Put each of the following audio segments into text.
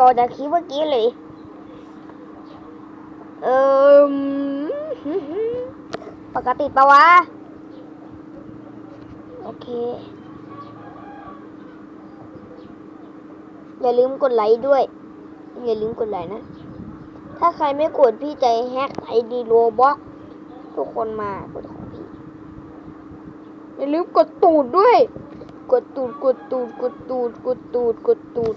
ต่อจากคลิปเมื่อกี้เลย เออปกติปะวะ โอเค อย่าลืมกดไลค์ด้วย อย่าลืมกดไลค์นะ ถ้าใครไม่กดพี่ใจแฮกไอดีโรบ็อกทุกคนมากดของพี่ อย่าลืมกดตูดด้วย กดตูด กดตูด กดตูด กดตูด กดตูด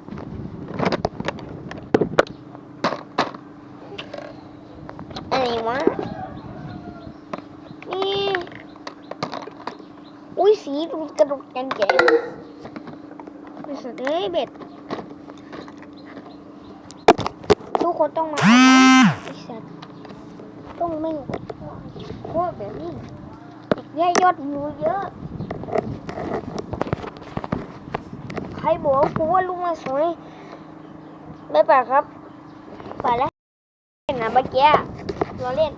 อะไรวะ นี่ อุ้ยสีดูกระดูกแกงแกงไอ้สัตว์เอ้ยเบ็ด ทุกคนต้องมาไอ้สัตว์ต้องไม่โคตรแบบนี้อีกแย่ยอดวิวเยอะ ใครบอกว่ากูว่าลุงมาสวยไม่ป่ะครับไปแล้วเล่นนะเมื่อกี้ เราเล่น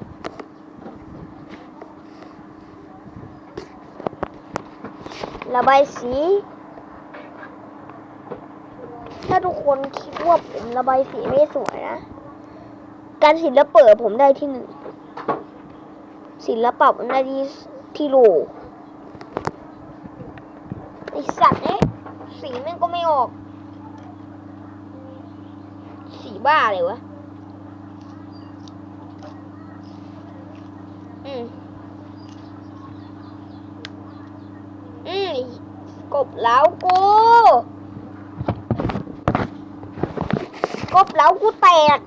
ระบายสี ถ้าทุกคนคิดว่าผมระบายสีไม่สวยนะ การศิลปะผมได้ที่หนึ่ง ศิลปะผมได้ที่ที่โลไอสัตว์เนี่ยสีแม่งก็ไม่ออก สีบ้าเลยวะ อืม อืม กบเหลากู กบเหลากูแตก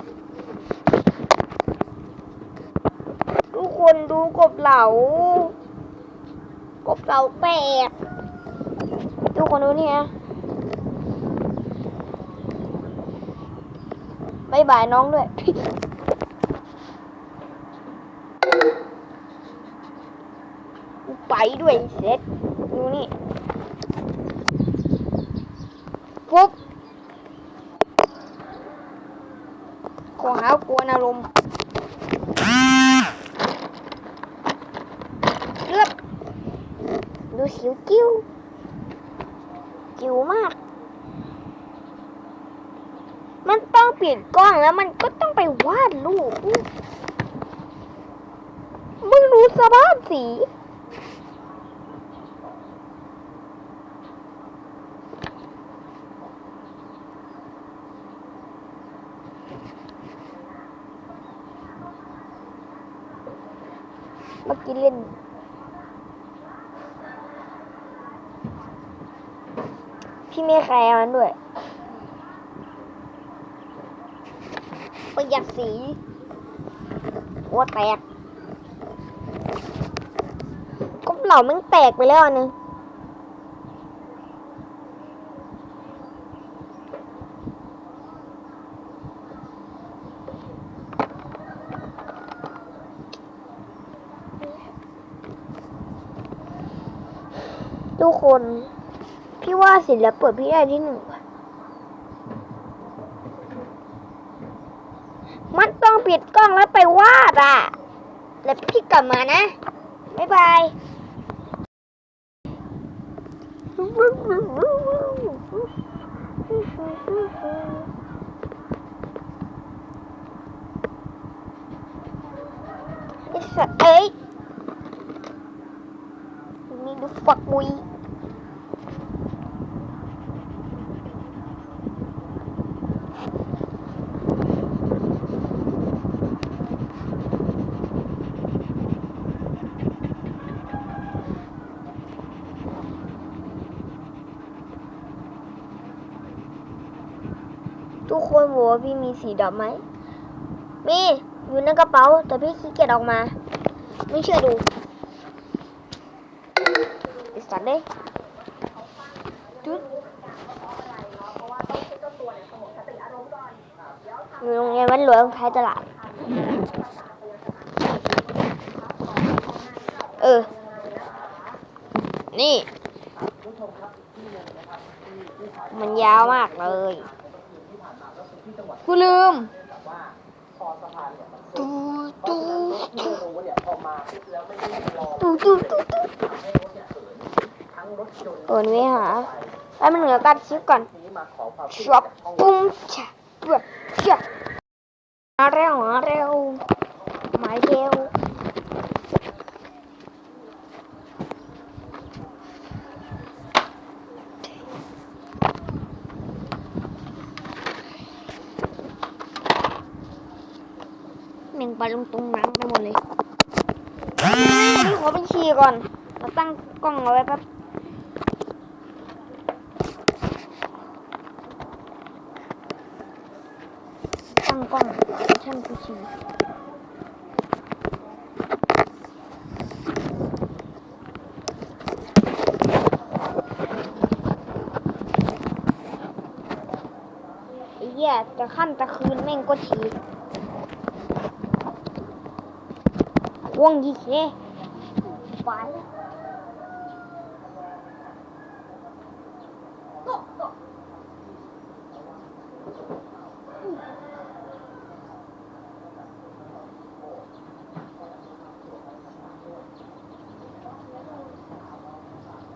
ทุกคนดูกบเหลากบเหลาแตก ทุกคนดูนี่ฮะบายบายน้องด้วยไปด้วยเสร็จดูนี่ปุ๊ บขอหากวนอารมณ์เลือบดูสิวกิ้วจิ๋วมาก มันต้องเปลี่ยนกล้องแล้วมันก็ต้องไปวาดรูปมึงรู้สภาพสี เมื่อกี้เล่น พี่ไม่ใครมันด้วย ประหยัดสีหัวแตกก็เหล่ามันแตกไปแล้วอันนึง ทุกคน พี่ว่าศิลปะพี่ได้ที่หนึ่งว่ะมันต้องปิดกล้องแล้วไปวาดอะ แล้วพี่กลับมานะ บ๊ายบายไอ้สัตว์เอ้ยนี่ดูฝักมุย คนบอกว่าพี่มีสีดำไหม มีอยู่ในกระเป๋า แต่พี่ขี้เกียจออกมา ไม่เชื่อดูอิสันเลยจุดอยู่โรงเรียนวัดหลวงท้ายตลาด เออ นี่ มันยาวมากเลย กูลืมตูตูตูตูตูตูตูเอินไม่หาแล้วมันเหลือการซื้อก่อนช็อปปุ้มชะเปื่อชะมาเร็วมาเร็วมาเร็ว หนึ่งไปลงตรงน้ำไปหมดเลยนี่ขอไปฉี่ก่อนมาตั้งกล้องเอาไว้แป๊บตั้งกล้องช่างกูชีไอ้เหี้ยจะขั้นตะคืนแม่งก็ที ควงยีเคไป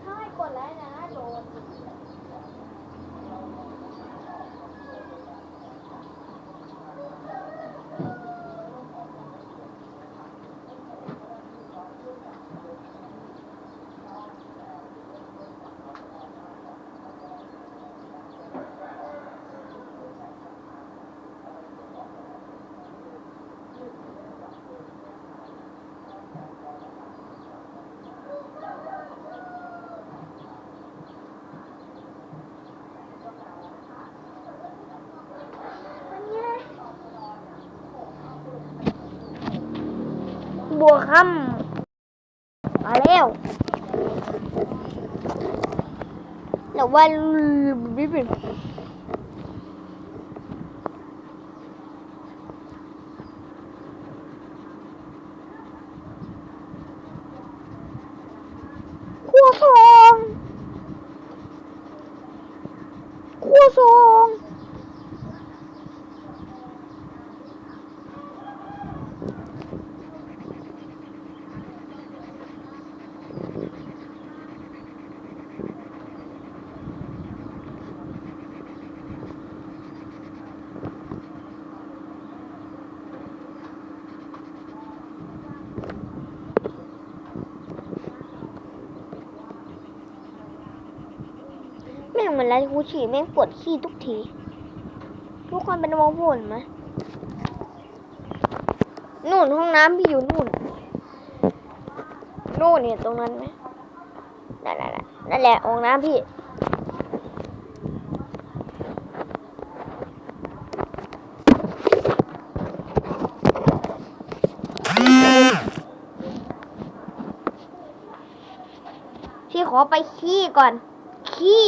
ถ้าไม่กดไลค์นะโดน บัวค่ำมาแล้ว แต่ว่าไม่เป็นขั้วซองขั้วซอง แม่งเหมือนไรกูฉี่แม่งปวดขี้ทุกที ทุกคนเป็นมองผลไหมนู่นห้องน้ำพี่อยู่นู่น นู่นเนี่ยตรงนั้นไหมนั่นแหละนั่นแหละห้องน้ำพี่พี่ขอไปขี้ก่อน ขี้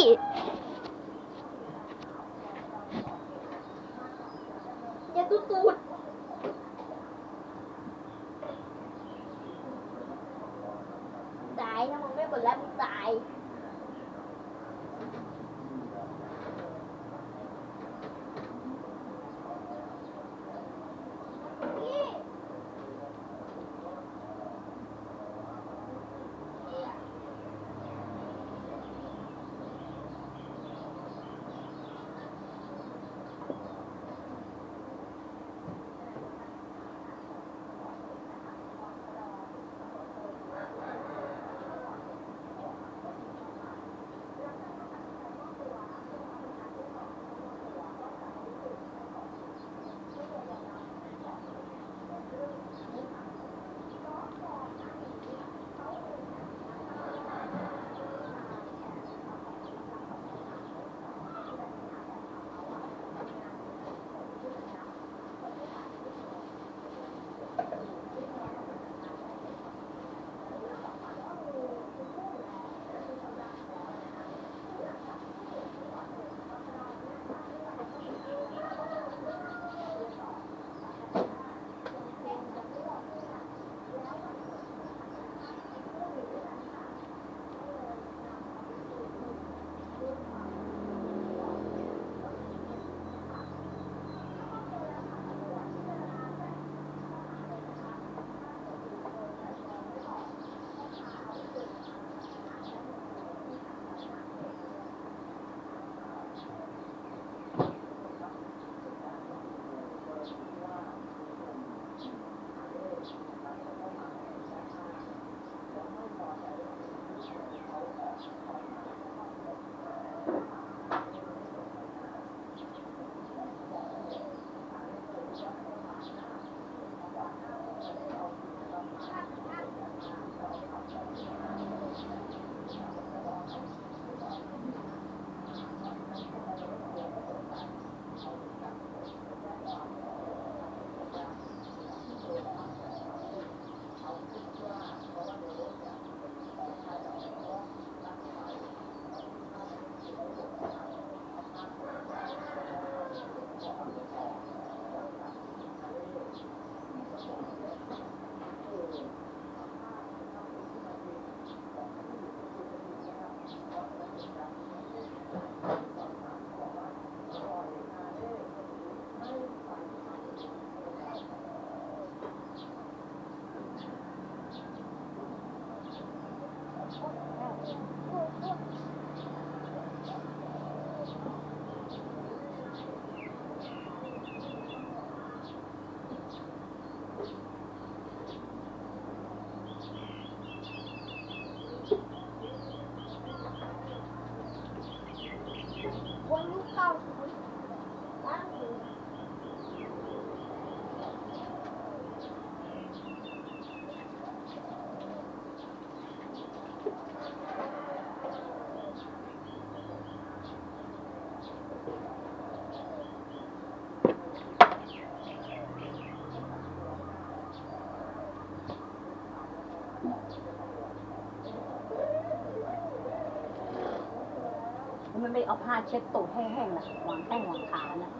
ไม่เอาผ้าเช็ดตูดให้แห้งนะวางแข้งวางขานะ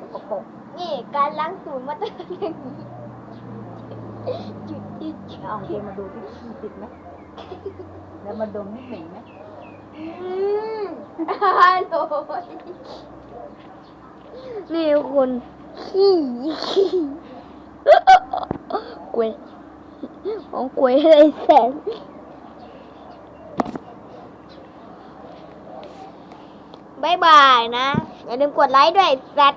สกปรกนี่การล้างตูดมาตั้งอย่างนี้จุดที่เช้าเอาเทมาดูที่ขี้ติดไหมแล้วมาดมนิดหนึ่งไหมอืมฮัลโหลนี่คนขี้ขี้กล้วย ของกล้วยเลยแสนบายบายนะ อย่าลืมกดไลค์ด้วยแซด